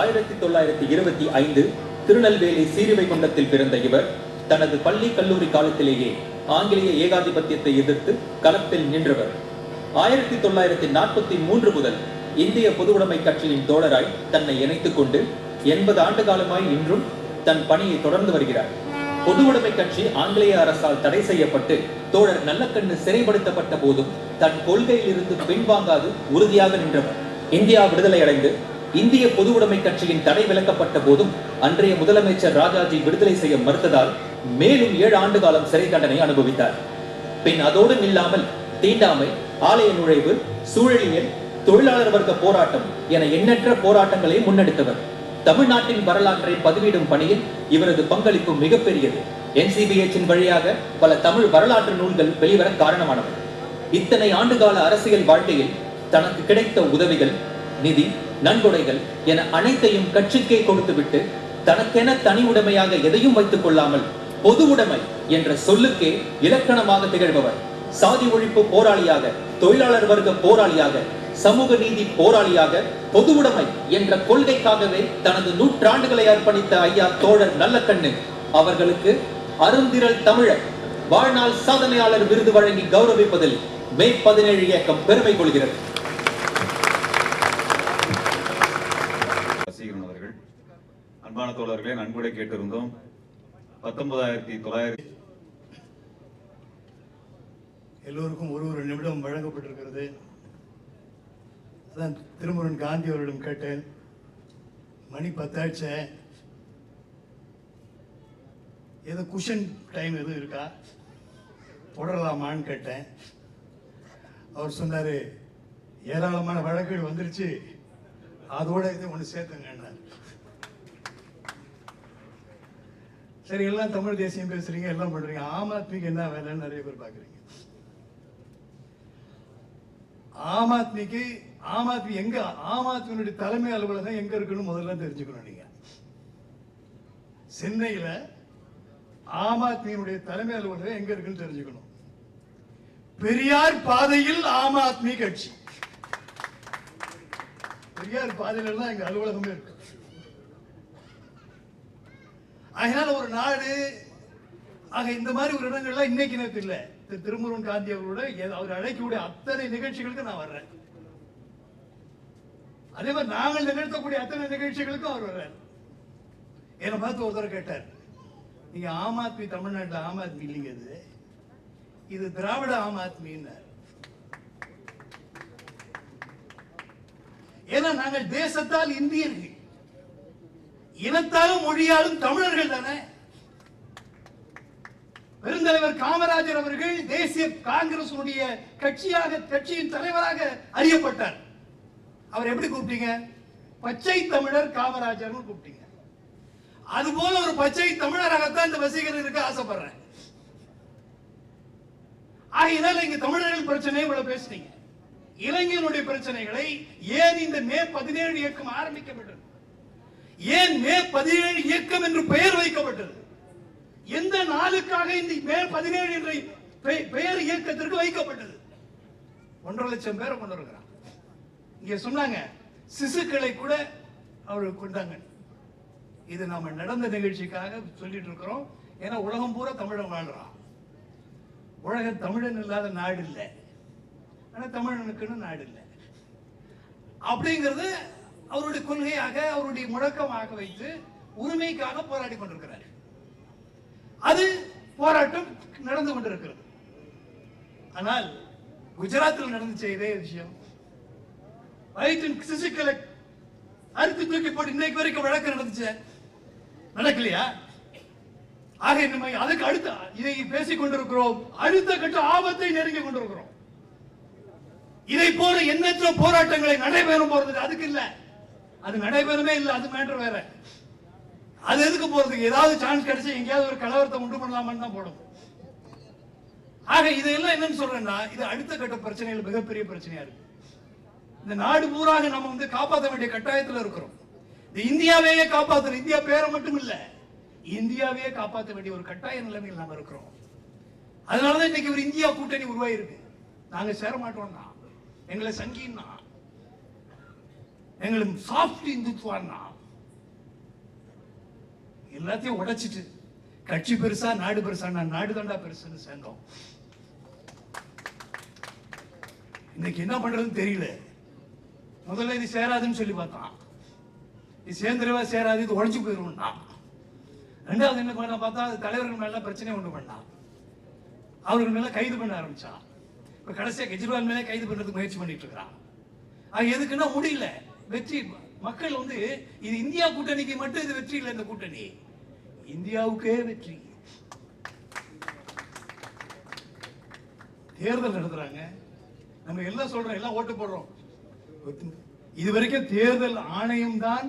ஆயிரத்தி தொள்ளாயிரத்தி இருபத்தி ஐந்து திருநெல்வேலி சீரிவைகுண்டத்தில் பிறந்த இவர் தனது பள்ளி கல்லூரி காலத்திலேயே ஆங்கிலேய ஏகாதிபத்தியத்தை எதிர்த்து களத்தில் நின்றவர். ஆயிரத்தி தொள்ளாயிரத்தி நாற்பத்தி மூன்று முதல் இந்திய பொதுவுடைமை கட்சியின் தோழராய் தன்னை இணைத்துக் கொண்டு எண்பது ஆண்டு காலமாய் இன்றும் தன் பணியை தொடர்ந்து வருகிறார். பொதுவுடைமை கட்சி ஆங்கிலேய அரசால் தடை செய்யப்பட்டு தோழர் நல்லக்கண்ணு சிறைப்படுத்தப்பட்ட போதும் தன் கொள்கையிலிருந்து பின்வாங்காது உறுதியாக நின்றவர். இந்தியா விடுதலை அடைந்து இந்திய பொதுவுடைமை கட்சியின் தடை விலக்கப்பட்ட போதும் அன்றைய முதலமைச்சர் ராஜாஜி விடுதலை செய்ய மறுத்ததால் மேலும் ஏழு ஆண்டு காலம் சிறை தண்டனை அனுபவித்தார். பின் அதோடு நில்லாமல் தீண்டாமை ஆலய நுழைவு சூழலியல் தொழிலாளர் வர்க்க போராட்டம் என எண்ணற்ற போராட்டங்களை முன்னெடுத்தவர். தமிழ்நாட்டின் வரலாற்றை பதிவிடும் பணியில் இவரது பங்களிப்பு மிகப்பெரியது. என்சிபிஎச்சின் வழியாக பல தமிழ் வரலாற்று நூல்கள் வெளிவர காரணமானவர் இத்தனை ஆண்டுகால அரசியல் வாழ்க்கையில் தனக்கு கிடைத்த உதவிகள் நிதி நன்கொடைகள் என அனைத்தையும் கட்சிக்கே கொடுத்துவிட்டு தனக்கென தனி உடைமையாக எதையும் வைத்துக் கொள்ளாமல் பொது உடைமை என்ற சொல்லுக்கே இலக்கணமாக திகழ்பவர். சாதி ஒழிப்பு போராளியாக தொழிலாளர் வர்க்க போராளியாக சமூக நீதி போராளியாக பொது உடைமை என்ற கொள்கைக்காகவே தனது நூற்றாண்டுகளை அர்ப்பணித்த ஐயா தோழர் நல்லக்கண்ணு. அவர்களுக்கு அருந்திரல் தமிழர் வாழ்நாள் சாதனையாளர் விருது வழங்கி கௌரவிப்பதில் மே பதினேழு இயக்கம் பெருமை கொள்கிறது. தோழர்களே நன்கொடை கேட்டிருந்தோம். பத்தொன்பதாயிரத்தி தொள்ளாயிரத்தி எல்லோருக்கும் ஒரு ஒரு நிமிடம் வழங்கப்பட்டிருக்கிறது. அதான் திருமுருகன் காந்தி அவர்களிடம் கேட்டேன். மணி பத்தாச்ச ஏதோ குஷன் டைம் எதுவும் இருக்கா? தொடரலாமான்னு கேட்டேன். அவர் சொன்னார் ஏராளமான வழக்குகள் வந்துருச்சு. அதோட இது ஒன்று சேர்த்துங்கன்னார். சரி எல்லாம் தமிழ் தேசியம் பேசுறீங்க எல்லாம் பண்றீங்க. ஆம் ஆத்மிக்கு என்ன வேலைன்னு நிறைய பேர் பாக்குறீங்க ஆம் ஆத்மிக்கு ஆம் ஆத்மி எங்க ஆம் ஆத்மியினுடைய தலைமை அலுவலகம் எங்க இருக்குன்னு முதல்ல தெரிஞ்சுக்கணும் நீங்க. சென்னையில ஆம் ஆத்மியினுடைய தலைமை அலுவலகம் எங்க இருக்குன்னு தெரிஞ்சுக்கணும். பெரியார் பாதையில் ஆம் ஆத்மி கட்சி. பெரியார் பாதையில தான் எங்க அலுவலகமே இருக்கு. அதனால ஒரு நாடு ஆக இந்த மாதிரி ஒரு இடங்கள்லாம் இன்னைக்கு நேரத்து இல்ல. திரு திருமுருகன் காந்தி அவர்களோட அவர் அழைக்கக்கூடிய அத்தனை நிகழ்ச்சிகளுக்கு நான் வர்றேன். அதே மாதிரி நாங்கள் நிகழ்த்தக்கூடிய அத்தனை நிகழ்ச்சிகளுக்கும் அவர் வர்றார். என்னை பார்த்து ஒருத்தர் கேட்டார் நீங்க ஆம் ஆத்மி தமிழ்நாட்டில் ஆம் ஆத்மி இல்லைங்க இது. இது திராவிட ஆம் ஆத்மின்னார். ஏன்னா நாங்கள் தேசத்தால் இந்தியர்கள். இனத்தாலும் மொழியாலும் தமிழர்கள் தானே? பெருந்தலைவர் காமராஜர் அவர்கள் தேசிய காங்கிரஸ் கட்சியாக கட்சியின் தலைவராக அறியப்பட்டார். அவர் எப்படி கூப்பிட்டீங்க? பச்சை தமிழர் காமராஜர் கூப்பிட்டீங்க. அதுபோல ஒரு பச்சை தமிழராகத்தான் இந்த வசீகரன் இருக்க ஆசைப்படுறேன். ஆகையினால இங்க தமிழர்கள் பிரச்சனை இவ்வளவு பேசுனீங்க. இளைஞர்களுடைய பிரச்சனைகளை ஏன் இந்த மே பதினேழு இயக்கம் ஆரம்பிக்கப்பட்டது ஏன் மே பதினேழு இயக்கம் என்று பெயர் வைக்கப்பட்டது? எந்த நாளுக்காக இந்த மே பதினேழு என்ற பெயர் இயக்கத்திற்கு வைக்கப்பட்டது? ஒன்றரை லட்சம் பேரை கொண்டு வருகிறான். இங்க சொன்னாங்க சிசுக்களை கூட அவர்கள் கொண்டாங்க. இது நாம நடந்த நிகழ்ச்சிக்காக சொல்லிட்டு இருக்கிறோம். ஏன்னா உலகம் பூரா தமிழன் வாழ்றான். உலக தமிழன் இல்லாத நாடு இல்லை. ஆனால் தமிழனுக்குன்னு நாடு இல்லை. அப்படிங்கிறது அவருடைய கொள்கையாக அவருடைய முழக்கமாக வைத்து உரிமைக்காக போராடி கொண்டிருக்கிறார். அது போராட்டம் நடந்து கொண்டிருக்கிறது. ஆனால் குஜராத்தில் நடந்துச்ச இதே விஷயம். வயிற்றின் சிசுக்களை அறுத்து தூக்கி போட்டு இன்னைக்கு வரைக்கும் வழக்கு நடந்துச்சு? நடக்கலையா? ஆக நம்ம அதுக்கு அடுத்த இதை பேசிக் கொண்டிருக்கிறோம். அடுத்த கட்ட ஆபத்தை நெருங்கி கொண்டிருக்கிறோம். இதை போல எண்ணற்ற போராட்டங்களை நடைபெறும் போறது அதுக்கு இல்ல. அது நடைபெறவே இல்லை அது மேட்டர் வேற. அது எதுக்கு போறதுக்கு ஏதாவது சான்ஸ் கிடைச்சு எங்கேயாவது ஒரு கலவரத்தை உண்டு பண்ணலாமான்னு தான் போடும். ஆக இதெல்லாம் என்னன்னு சொல்றேன்னா இது அடுத்த கட்ட பிரச்சனைகள் மிகப்பெரிய பிரச்சனையா இருக்கு. இந்த நாடு பூராக நம்ம வந்து காப்பாற்ற வேண்டிய கட்டாயத்துல இருக்கிறோம். இந்த இந்தியாவையே காப்பாற்ற இந்தியா பேரை மட்டும் இல்ல இந்தியாவையே காப்பாற்ற வேண்டிய ஒரு கட்டாய நிலைமையில் நாம இருக்கிறோம். அதனாலதான் இன்னைக்கு ஒரு இந்தியா கூட்டணி உருவாயிருக்கு. நாங்க சேர மாட்டோம்னா எங்களை சங்கின்னா எங்களுக்கு சாஃப்ட் இந்துத்துவான்னா? எல்லாத்தையும் உடைச்சிட்டு கட்சி பெருசா நாடு பெருசா நான் நாடு தாண்டா பெருசுன்னு சேர்ந்தோம். இன்னைக்கு என்ன பண்றதுன்னு தெரியல. முதல்ல இது சேராதுன்னு சொல்லி பார்த்தான். இது சேர்ந்துருவா சேராது இது உடஞ்சு போயிரும்னா. ரெண்டாவது என்ன பண்ண பார்த்தா அது தலைவர்கள் மேல பிரச்சனை உண்டு பண்ணா. அவர்கள் மேல கைது பண்ண ஆரம்பிச்சான் இப்ப கடைசியா கெஜ்ரிவால் மேலே கைது பண்றதுக்கு முயற்சி பண்ணிட்டு இருக்கிறான். அது எதுக்குன்னா முடியல. வெற்றி. மக்கள் வந்து இது இந்தியா கூட்டணிக்கு மட்டும் இது வெற்றி இல்லை இந்த கூட்டணி. இந்தியாவுக்கே வெற்றி. தேர்தல் நடத்துறாங்க. நம்ம எல்லாம் சொல்றோம் எல்லாம் ஓட்டு போடுறோம். இது வரைக்கும் தேர்தல் ஆணையம் தான்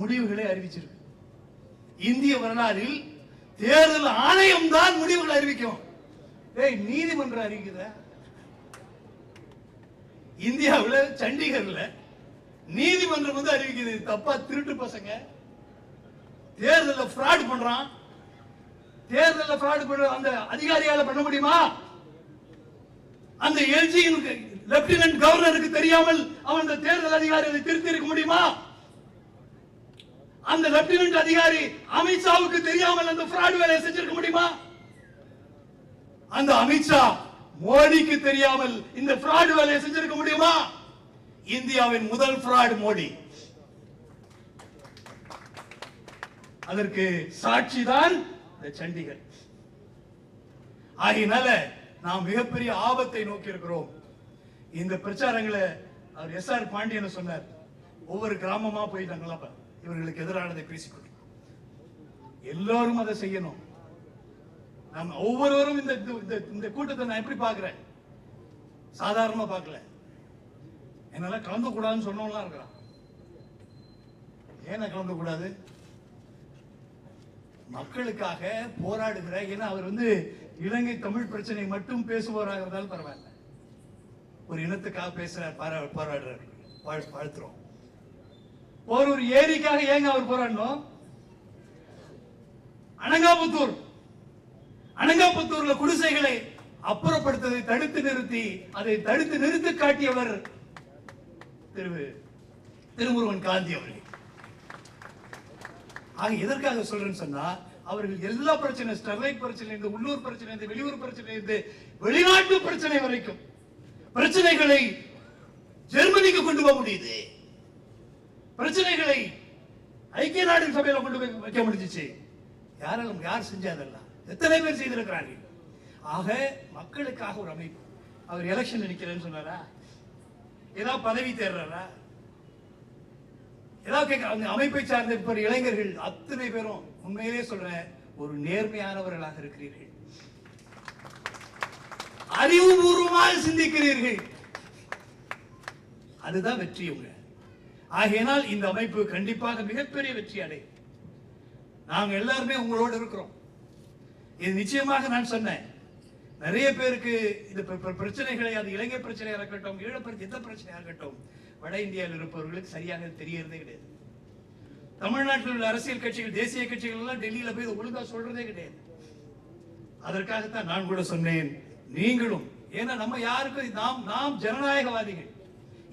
முடிவுகளை அறிவிச்சிருக்கு. இந்திய வரலாறில் தேர்தல் ஆணையம் தான் முடிவுகளை அறிவிக்கும். ஏய் நீதிமன்றம் அறிவிக்குதா? இந்தியாவில் சண்டிகர்ல நீதிமன்றம் வந்து அறிவிக்குது தப்பா திருட்டு பசங்க. தேர்தலில் ஃப்ராட் பண்றான். தேர்தலில் ஃப்ராட் பண்ற அந்த அதிகாரியால பண்ண முடியுமா? அந்த எல்ஜியின் லெப்டினன்ட் கவர்னருக்கு தெரியாமல் அவன் அந்த தேர்தல் அதிகாரி அதை திருத்தி இருக்க முடியுமா? அந்த லெப்டினன்ட் அதிகாரி அமித்ஷாவுக்கு தெரியாமல் அந்த ஃப்ராட் வேலையை செஞ்சிருக்க முடியுமா? அந்த அமித்ஷா மோடிக்கு தெரியாமல் இந்த ஃப்ராட் வேலையை செஞ்சிருக்க முடியுமா? இந்தியாவின் முதல் ஃப்ராட் மோடி. அதற்கு சாட்சிதான் இந்த சண்டிகர். ஆகினால நாம் மிகப்பெரிய ஆபத்தை நோக்கி இருக்கிறோம் இந்த பிரச்சாரங்களை அவர் எஸ் ஆர் பாண்டியன் சொன்னார். ஒவ்வொரு கிராமமா போயிட்டாங்களா இவர்களுக்கு எதிரானதை பேசிக்கொண்டு எல்லாரும் அதை செய்யணும். நம்ம ஒவ்வொருவரும் இந்த இந்த- இந்த கூட்டத்தை நான் எப்படி பார்க்கிறேன்? சாதாரணமா பார்க்கல. என்னால கலந்து கூடாதுன்னு சொன்னவங்களாம் இருக்கிறான். ஏன் கலந்து கூடாது மக்களுக்காக போராடுகிற ஏன்னா அவர் வந்து இலங்கை தமிழ் பிரச்சனை மட்டும் பேசுபவராக இருந்தாலும் பரவாயில்ல. ஒரு இனத்துக்காக பேசுற பாரா- போராடுறார் வாழ்த்துறோம். ஒரு ஒரு ஏரிக்காக ஏங்க அவர் போராடணும் அனங்காபுத்தூர். அனங்காபுத்தூர்ல குடிசைகளை அப்புறப்படுத்ததை தடுத்து நிறுத்தி அதை தடுத்து நிறுத்தி காட்டியவர் திரு திருமுருகன் காந்தி அவர்கள். ஆக எதற்காக சொல்றேன்னு சொன்னா அவர்கள் எல்லா பிரச்சனை ஸ்டெர்லைட் பிரச்சனை இருந்து உள்ளூர் பிரச்சனை இருந்து வெளியூர் பிரச்சனை இருந்து வெளிநாட்டு பிரச்சனை வரைக்கும் பிரச்சனைகளை ஜெர்மனிக்கு கொண்டு போக முடியுது. பிரச்சனைகளை ஐக்கிய நாடு சபையில கொண்டு போய் வைக்க முடிஞ்சிச்சு. யாராலும் யார் செஞ்சதெல்லாம் எத்தனை பேர் செய்திருக்கிறார்கள்? ஆக மக்களுக்காக ஒரு அமைப்பு. அவர் எலெக்ஷன் நிற்கிறேன்னு சொன்னாரா? ஏதாவது பதவி தேர்றா ஏதாவது கேட்க அந்த அமைப்பை சார்ந்த இப்ப இளைஞர்கள் அத்தனை பேரும் உண்மையிலே சொல்றேன் ஒரு நேர்மையானவர்களாக இருக்கிறீர்கள். அறிவுபூர்வமாக சிந்திக்கிறீர்கள். அதுதான் வெற்றி உங்க. ஆகையினால் இந்த அமைப்பு கண்டிப்பாக மிகப்பெரிய வெற்றி அடையும். நாங்க எல்லாருமே உங்களோடு இருக்கிறோம். இது நிச்சயமாக நான் சொன்னேன். நிறைய பேருக்கு இந்த பிரச்சனைகளை அது இலங்கை பிரச்சனையாக இருக்கட்டும் ஈழப்பிரச்சனை எந்த பிரச்சனையாக இருக்கட்டும் வட இந்தியாவில் இருப்பவர்களுக்கு சரியாக தெரியறதே கிடையாது. தமிழ்நாட்டில் உள்ள அரசியல் கட்சிகள் தேசிய கட்சிகள் எல்லாம் டெல்லியில போய் ஒழுங்கா சொல்றதே கிடையாது. அதற்காகத்தான் நான் கூட சொன்னேன் நீங்களும் ஏன்னா நம்ம யாருக்கும் நாம் நாம் ஜனநாயகவாதிகள்.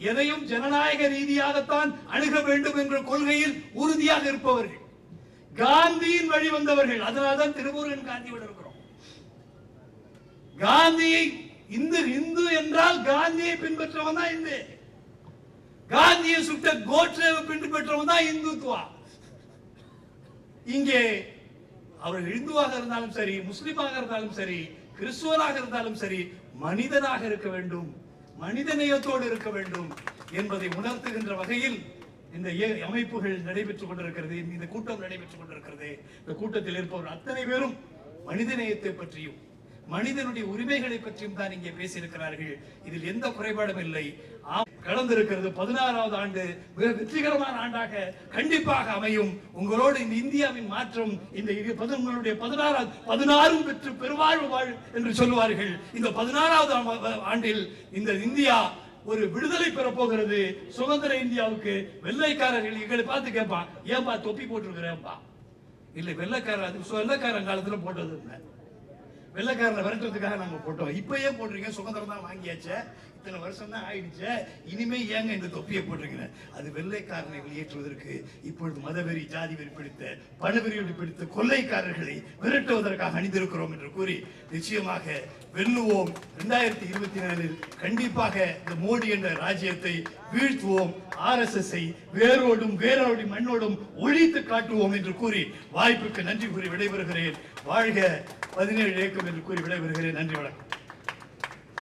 எதையும் ஜனநாயக ரீதியாகத்தான் அணுக வேண்டும் என்ற கொள்கையில் உறுதியாக இருப்பவர்கள். காந்தியின் வழி வந்தவர்கள். அதனால்தான் திருமுருகன் காந்தியோடு இருக்கிறோம். காந்தியை இந்து இந்து என்றால் காந்தியை பின்பற்றவன் தான் இந்து. காந்தியை சுட்ட கோட்சேவை பின்பற்றவன் தான் இந்துத்துவா. இங்கே அவர்கள் இந்துவாக இருந்தாலும் சரி முஸ்லிமாக இருந்தாலும் சரி கிறிஸ்துவராக இருந்தாலும் சரி மனிதனாக இருக்க வேண்டும் மனிதநேயத்தோடு இருக்க வேண்டும் என்பதை உணர்த்துகின்ற வகையில் இந்த அமைப்புகள் நடைபெற்றுக் கொண்டிருக்கிறது இந்த கூட்டம் நடைபெற்றுக் கொண்டிருக்கிறது. இந்த கூட்டத்தில் இருப்பவர் அத்தனை பேரும் மனிதநேயத்தை பற்றியும் மனிதனுடைய உரிமைகளை பற்றியும் தான் இங்கே பேசியிருக்கிறார்கள். இதில் எந்த குறைபாடும் இல்லை. ஆம், கடந்திருக்கிறது பதினாறாவது ஆண்டு மிக வெற்றிகரமான ஆண்டாக கண்டிப்பாக அமையும். உங்களோடு இந்த இந்தியாவின் மாற்றம் இந்த உங்களுடைய பதினாறாவது பதினாறும் பெற்று பெருவாழ்வு வாழ் என்று சொல்லுவார்கள். இந்த பதினாறாவது ஆண்டில் இந்த இந்தியா ஒரு விடுதலை பெற போகிறது. சுதந்திர இந்தியாவுக்கு வெள்ளைக்காரர்கள் எங்களை பார்த்து கேட்பான் ஏன்பா தொப்பி போட்டிருக்கிறேன்பா? இல்லை வெள்ளைக்காரர் அது வெள்ளைக்காரன் காலத்துல போட்டது இல்லை. வெள்ளைக்காரனை விரட்டுறதுக்காக நம்ம போட்டோம். இப்பயே போட்டிருக்கேன். போடுறீங்க சுதந்திரம் தான் வாங்கியாச்சு. இத்தனை வருஷம் தான் ஆயிடுச்சு. இனிமே ஏங்க இந்த தொப்பியை போட்டிருக்கிறேன்? அது வெள்ளைக்காரனை வெளியேற்றுவதற்கு இப்பொழுது மதவெறி ஜாதி வெறி பிடித்த பணவெறி பிடித்த கொள்ளைக்காரர்களை விரட்டுவதற்காக அணிந்திருக்கிறோம் என்று கூறி நிச்சயமாக வெல்லுவோம். இரண்டாயிரத்தி இருபத்தி நாலில் கண்டிப்பாக இந்த மோடி என்ற ராஜ்யத்தை வீழ்த்துவோம். ஆர் எஸ் ஐ வேரோடும் வேரோடும் மண்ணோடும் ஒழித்து காட்டுவோம் என்று கூறி வாய்ப்புக்கு நன்றி கூறி விடைபெறுகிறேன். வாழ்க பதினேழு இயக்கம் என்று கூறி விடைபெறுகிறேன். நன்றி வணக்கம்.